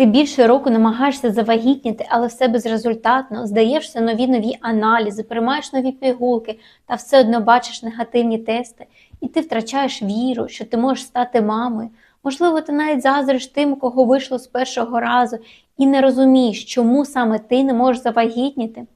Ти більше року намагаєшся завагітніти, але все безрезультатно, здаєшся нові нові аналізи, приймаєш нові пігулки та все одно бачиш негативні тести, і ти втрачаєш віру, що ти можеш стати мамою. Можливо, ти навіть заздриш тим, кого вийшло з першого разу, і не розумієш, чому саме ти не можеш завагітніти.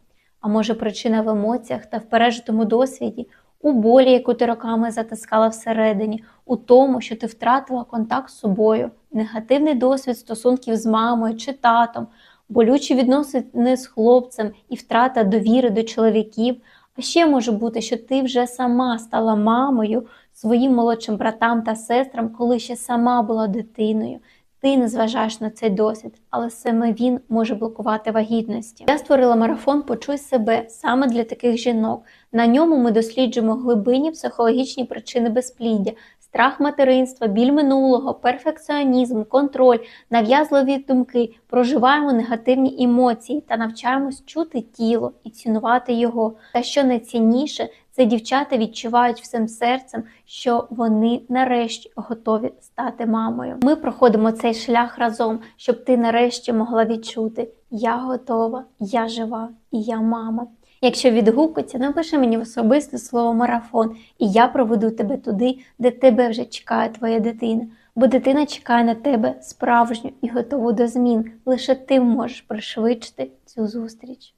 А може причина в емоціях та в пережитому досвіді, у болі, яку ти роками затискала всередині, у тому, що ти втратила контакт з собою, негативний досвід стосунків з мамою чи татом, болючі відносини з хлопцем і втрата довіри до чоловіків. А ще може бути, що ти вже сама стала мамою своїм молодшим братам та сестрам, коли ще сама була дитиною. Ти не зважаєш на цей досвід, але саме він може блокувати вагітності. Я створила марафон Почуй себе саме для таких жінок. На ньому ми досліджуємо глибинні психологічні причини безпліддя, страх материнства, біль минулого, перфекціонізм, контроль, нав'язливі думки, проживаємо негативні емоції та навчаємось чути тіло і цінувати його. Та що найцінніше, це дівчата відчувають всім серцем, що вони нарешті готові стати мамою. Ми проходимо цей шлях разом, щоб ти нарешті могла відчути: я готова, я жива і я мама. Якщо відгукується, напиши мені особисте слово марафон, і я проведу тебе туди, де тебе вже чекає твоя дитина. Бо дитина чекає на тебе справжню і готову до змін. Лише ти можеш пришвидшити цю зустріч.